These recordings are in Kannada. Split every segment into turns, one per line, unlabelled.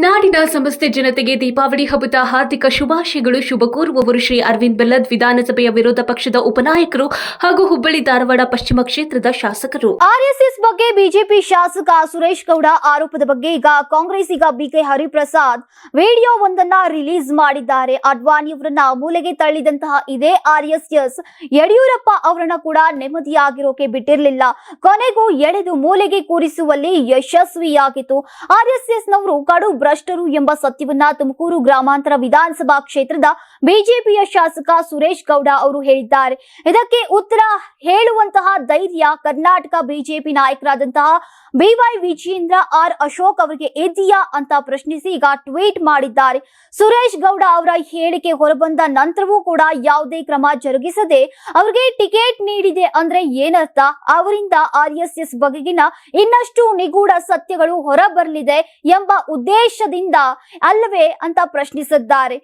ನಾಡಿನ ಸಮಸ್ತ ಜನತೆಗೆ ದೀಪಾವಳಿ ಹಬ್ಬದ ಹಾರ್ದಿಕ ಶುಭಾಶಯಗಳು. ಶುಭ ಕೋರುವವರು ಶ್ರೀ ಅರವಿಂದ್ ಬೆಲ್ಲದ್ ವಿಧಾನಸಭೆಯ ವಿರೋಧ ಪಕ್ಷದ ಉಪನಾಯಕರು ಹಾಗೂ ಹುಬ್ಬಳ್ಳಿ ಧಾರವಾಡ ಪಶ್ಚಿಮ ಕ್ಷೇತ್ರದ ಶಾಸಕರು.
ಆರ್ಎಸ್ಎಸ್ ಬಗ್ಗೆ ಬಿಜೆಪಿ ಶಾಸಕ ಸುರೇಶ್ ಗೌಡ ಆರೋಪದ ಬಗ್ಗೆ ಈಗ ಕಾಂಗ್ರೆಸ್ ಈಗ ಬಿಕೆ ಹರಿಪ್ರಸಾದ್ ವಿಡಿಯೋ ಒಂದನ್ನ ರಿಲೀಸ್ ಮಾಡಿದ್ದಾರೆ. ಅಡ್ವಾಣಿಯವರನ್ನ ಮೂಲೆಗೆ ತಳ್ಳಿದಂತಹ ಇದೇ ಆರ್ಎಸ್ಎಸ್ ಯಡಿಯೂರಪ್ಪ ಅವರನ್ನ ಕೂಡ ನೆಮ್ಮದಿಯಾಗಿರೋಕೆ ಬಿಟ್ಟಿರಲಿಲ್ಲ. ಕೊನೆಗೂ ಎಳೆದು ಮೂಲೆಗೆ ಕೂರಿಸುವಲ್ಲಿ ಯಶಸ್ವಿಯಾಗಿತ್ತು. ಆರ್ಎಸ್ಎಸ್ನವರು ಕಡು ಭ್ರಷ್ಟರು ಎಂಬ ಸತ್ಯವನ್ನ ತುಮಕೂರು ಗ್ರಾಮಾಂತರ ವಿಧಾನಸಭಾ ಕ್ಷೇತ್ರದ ಬಿಜೆಪಿಯ ಶಾಸಕ ಸುರೇಶ್ ಗೌಡ ಅವರು ಹೇಳಿದ್ದಾರೆ. ಇದಕ್ಕೆ ಉತ್ತರ ಹೇಳುವಂತಹ ಧೈರ್ಯ ಕರ್ನಾಟಕ ಬಿಜೆಪಿ ನಾಯಕರಾದಂತಹ ಬಿವೈ ವಿಜೇಂದ್ರ ಆರ್. ಅಶೋಕ್ ಅವರಿಗೆ ಇದೆಯಾ ಅಂತ ಪ್ರಶ್ನಿಸಿ ಈಗ ಟ್ವೀಟ್ ಮಾಡಿದ್ದಾರೆ. ಸುರೇಶ್ ಗೌಡ ಅವರ ಹೇಳಿಕೆ ಹೊರಬಂದ ನಂತರವೂ ಕೂಡ ಯಾವುದೇ ಕ್ರಮ ಜರುಗಿಸದೆ ಅವರಿಗೆ ಟಿಕೆಟ್ ನೀಡಿದೆ ಅಂದ್ರೆ ಏನರ್ಥ? ಅವರಿಂದ ಆರ್ ಎಸ್ ಎಸ್ ಬಗೆಗಿನ ಇನ್ನಷ್ಟು ನಿಗೂಢ ಸತ್ಯಗಳು ಹೊರಬರಲಿದೆ ಎಂಬ ಉದ್ದೇಶದಿಂದ ಅಲ್ಲವೇ ಅಂತ ಪ್ರಶ್ನಿಸಿದ್ದಾರೆ.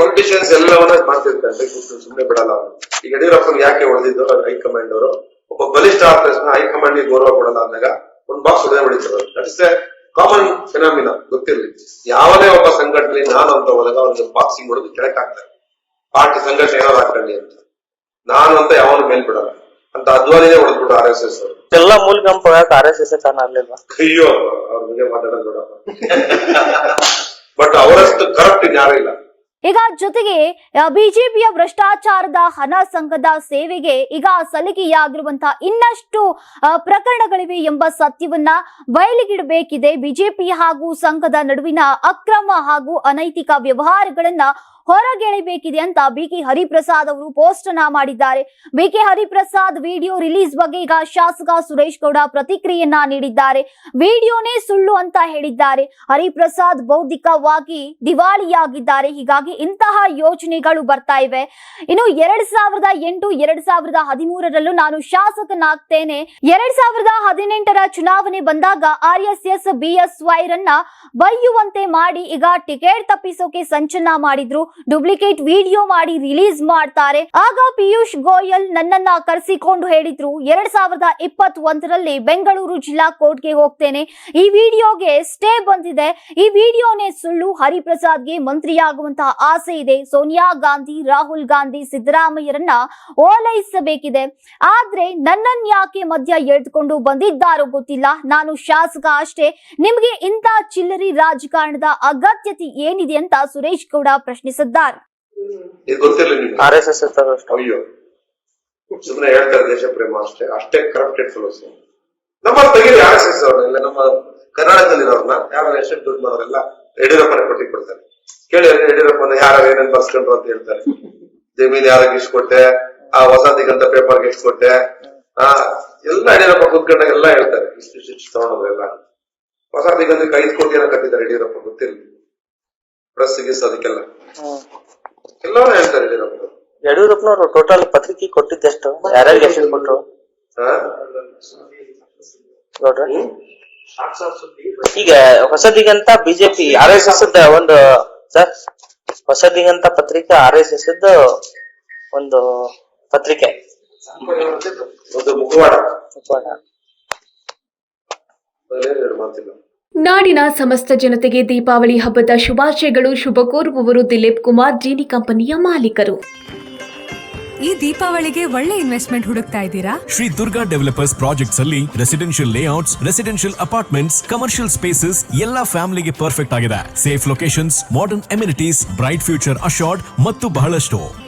ಪೊಲಿಟಿಷಿಯನ್ಸ್ ಎಲ್ಲವನ್ನ ಮಾಡ್ತಿರ್ತಾರೆ. ಸುಮ್ಮನೆ ಬಿಡಲ್ಲ ಅವರು. ಈಗ ಯಡಿಯೂರಪ್ಪನ್ ಯಾಕೆ ಹೊಡೆದಿದ್ದು? ಹೈಕಮಾಂಡ್ ಅವರು. ಒಬ್ಬ ಬಲಿಷ್ಠ ತಕ್ಷಣ ಹೈಕಮಾಂಡ್ ಗೌರವ ಕೊಡಲ್ಲ ಅಂದಾಗ ಒಂದ್ ಬಾಕ್ಸ್ ಉದಯ ಹೊಡಿತಾರೆ. ದಟ್ ಇಸ್ ಕಾಮನ್ ಫಿನಾಮಿನ ಗೊತ್ತಿರ್ಲಿ. ಯಾವನೇ ಒಬ್ಬ ಸಂಘಟನೆ ನಾನು ಅಂತ ಹೋದಾಗ ಒಂದು ಬಾಕ್ಸಿಂಗ್ ಹೊಡೆದು ಕೆಳಕ್ ಪಾರ್ಟಿ ಸಂಘಟನೆ ಏನಾದ್ರು ಹಾಕೊಳ್ಳಿ ಅಂತ. ನಾನು ಅಂತ ಯಾವನು ಮೇಲ್ ಬಿಡಲ್ಲ ಅಂತ ಅದ್ವಾನಿನೇ ಹೊಡೆದ್ಬಿಟ್ಟು ಆರ್ ಎಸ್ ಎಸ್ ಅವರು.
ಎಲ್ಲ ಮೂಲಗಂಪ ಆರ್ ಎಸ್ ಎಸ್ ಕಾರಣ ಆಗ್ಲಿಲ್ವಾ?
ಅಯ್ಯೋ ಅವ್ರ ಬಗ್ಗೆ ಮಾತಾಡೋದು ಬೇಡಪ್ಪ ಬಟ್ ಅವರಷ್ಟು ಕರಪ್ಟ್ ಯಾರು ಇಲ್ಲ.
ಈಗ ಜೊತೆಗೆ ಬಿಜೆಪಿಯ ಭ್ರಷ್ಟಾಚಾರದ ಹಣ ಸಂಘದ ಸೇವೆಗೆ ಈಗ ಸಲಿಗೆಯಾಗಿರುವಂತಹ ಇನ್ನಷ್ಟು ಪ್ರಕರಣಗಳಿವೆ ಎಂಬ ಸತ್ಯವನ್ನ ಬಯಲಿಗಿಡಬೇಕಿದೆ. ಬಿಜೆಪಿ ಹಾಗೂ ಸಂಘದ ನಡುವಿನ ಅಕ್ರಮ ಹಾಗೂ ಅನೈತಿಕ ವ್ಯವಹಾರಗಳನ್ನ ಹೊರಗೆಳೆಯಬೇಕಿದೆ ಅಂತ ಬಿಕೆ ಹರಿಪ್ರಸಾದ್ ಅವರು ಪೋಸ್ಟ್ ಅನ್ನ ಮಾಡಿದ್ದಾರೆ. ಬಿಕೆ ಹರಿಪ್ರಸಾದ್ ವಿಡಿಯೋ ರಿಲೀಸ್ ಬಗ್ಗೆ ಈಗ ಶಾಸಕ ಸುರೇಶ್ ಗೌಡ ಪ್ರತಿಕ್ರಿಯೆಯನ್ನ ನೀಡಿದ್ದಾರೆ. ವಿಡಿಯೋನೇ ಸುಳ್ಳು ಅಂತ ಹೇಳಿದ್ದಾರೆ. ಹರಿಪ್ರಸಾದ್ ಬೌದ್ಧಿಕವಾಗಿ ದಿವಾಳಿಯಾಗಿದ್ದಾರೆ. ಹೀಗಾಗಿ ಇಂತಹ ಯೋಜನೆಗಳು ಬರ್ತಾ ಇವೆ. ಇನ್ನು ಎರಡ್ ಸಾವಿರದ ಎಂಟು, ಎರಡ್ ಸಾವಿರದ ಹದಿಮೂರರಲ್ಲೂ ನಾನು ಶಾಸಕನಾಗ್ತೇನೆ. ಎರಡ್ ಸಾವಿರದ ಹದಿನೆಂಟರ ಚುನಾವಣೆ ಬಂದಾಗ R S S B S ವೈರನ್ನ ಬೈಯುವಂತೆ ಮಾಡಿ ಈಗ ಟಿಕೆಟ್ ತಪ್ಪಿಸೋಕೆ ಸಂಚನ ಮಾಡಿದ್ರು. ಡೂಪ್ಲಿಕೇಟ್ ವಿಡಿಯೋ ಮಾಡಿ ರಿಲೀಸ್ ಮಾಡ್ತಾರೆ. ಆಗ ಪಿಯೂಷ್ ಗೋಯಲ್ ನನ್ನನ್ನ ಕರೆಸಿಕೊಂಡು ಹೇಳಿದ್ರು, ಎರಡ್ ಸಾವಿರದ ಇಪ್ಪತ್ ಒಂದರಲ್ಲಿ ಬೆಂಗಳೂರು ಜಿಲ್ಲಾ ಕೋರ್ಟ್ಗೆ ಹೋಗ್ತೇನೆ. ಈ ವಿಡಿಯೋಗೆ ಸ್ಟೇ ಬಂದಿದೆ. ಈ ವಿಡಿಯೋನೇ ಸುಳ್ಳು. ಹರಿಪ್ರಸಾದ್ಗೆ ಮಂತ್ರಿಯಾಗುವಂತಹ ಆಸೆ ಇದೆ. ಸೋನಿಯಾ ಗಾಂಧಿ, ರಾಹುಲ್ ಗಾಂಧಿ, ಸಿದ್ದರಾಮಯ್ಯರನ್ನ ಓಲೈಸಬೇಕಿದೆ. ಆದ್ರೆ ನನ್ನನ್ ಯಾಕೆ ಮಧ್ಯ ಎಳೆದುಕೊಂಡು ಬಂದಿದ್ದಾರೋ ಗೊತ್ತಿಲ್ಲ. ನಾನು ಶಾಸಕ ಅಷ್ಟೇ. ನಿಮ್ಗೆ ಇಂಥ ಚಿಲ್ಲರಿ ರಾಜಕಾರಣದ ಅಗತ್ಯತೆ ಏನಿದೆ ಅಂತ ಸುರೇಶ್ ಗೌಡ ಪ್ರಶ್ನಿಸಿದ್ದಾರೆ
ಇದು ಗೊತ್ತಿರಲಿ ನಿಮ್ಗೆ?
ಆರ್ ಎಸ್ ಎಸ್
ಅಯ್ಯೋ. ಸುಮ್ಮನೆ ಹೇಳ್ತಾರೆ ದೇಶ ಪ್ರೇಮ ಅಷ್ಟೇ. ಅಷ್ಟೇ ಕರಪ್ಟೆಡ್ ಫೆಲೋಸ್ ನಮ್ಮ ತೆಗೀರಿ ಆರ್ ಎಸ್ ಎಸ್ ಅವ್ರನ್ನೆಲ್ಲ ನಮ್ಮ ಕರ್ನಾಟಕದಲ್ಲಿರೋರ್ನ ಯಾರು ಎಷ್ಟು ದುಡ್ಡು ಮಾಡೋರೆಲ್ಲ ಯಡಿಯೂರಪ್ಪನ ಕೊಟ್ಟಿ ಕೊಡ್ತಾರೆ. ಕೇಳಿ ಯಡಿಯೂರಪ್ಪನ ಯಾರ ಏನೇನ್ ಬರ್ಸ್ಕೊಂಡ್ರು ಅಂತ ಹೇಳ್ತಾರೆ. ಜಮೀನ್ ಯಾರಿಗೆ ಇಷ್ಟು ಕೊಟ್ಟೆ ಆ ವಸತಿಗಂತ ಪೇಪರ್ಗೆ ಎಷ್ಟು ಕೊಟ್ಟೆ ಆ ಎಲ್ಲ ಯಡಿಯೂರಪ್ಪ ಕೂತ್ಕೊಂಡಾಗ ಎಲ್ಲ ಹೇಳ್ತಾರೆ. ಇಷ್ಟು ಇಷ್ಟು ಇಷ್ಟು ತಗೊಂಡವ್ರೆಲ್ಲ. ವಸತಿಗಂತ ಐದು ಕೋಟಿ ಏನೋ ಕಟ್ಟಿದ್ದಾರೆ ಯಡಿಯೂರಪ್ಪ ಗೊತ್ತಿಲ್ಲ. ಪ್ರೆಸ್ ಗಿಸ್ ಅದಕ್ಕೆಲ್ಲ. ಎಲ್ಲವೂ ಹೇಳ್ತಾರೆ ಯಡಿಯೂರಪ್ಪ
ಯಡಿಯೂರಪ್ಪನವರು ಟೋಟಲ್ ಪತ್ರಿಕೆ ಕೊಟ್ಟಿದ್ದೆಷ್ಟು ಯಾರ್ಯಾರಿಗೆ ಎಷ್ಟು ಕೊಟ್ರು? ನೋಡ್ರಿ. ಈಗ Hosadiganta BJP R S S ಒಂದು ಸರ್ ಹೊಸದಿಗಂತ ಪತ್ರಿಕೆ ಆರ್ ಎಸ್ ಎಸ್ ಒಂದು ಪತ್ರಿಕೆ.
ಒಂದು ಮುಖವಾಡ.
ಮುಖವಾಡ.
ಮಾತಿಲ್ಲ.
ನಾಡಿನ ಸಮಸ್ತ ಜನತೆಗೆ ದೀಪಾವಳಿ ಹಬ್ಬದ ಶುಭಾಶಯಗಳು ಶುಭ ಕೋರುವವರು ದಿಲೀಪ್ ಕುಮಾರ್ ಜೀನಿ ಕಂಪನಿಯ ಮಾಲೀಕರು.
ಈ ದೀಪಾವಳಿಗೆ ಒಳ್ಳೆ ಇನ್ವೆಸ್ಟ್ಮೆಂಟ್ ಹುಡುಕ್ತಾ ಇದ್ದೀರಾ?
ಶ್ರೀ ದುರ್ಗಾ ಡೆವಲಪರ್ಸ್ ಪ್ರಾಜೆಕ್ಟ್ಸ್ ಅಲ್ಲಿ residential layouts residential apartments commercial spaces ಎಲ್ಲಾ ಫ್ಯಾಮಿಲಿಗೆ ಪರ್ಫೆಕ್ಟ್ ಆಗಿದೆ. Safe locations modern amenities bright future assured ಮತ್ತು ಬಹಳಷ್ಟು.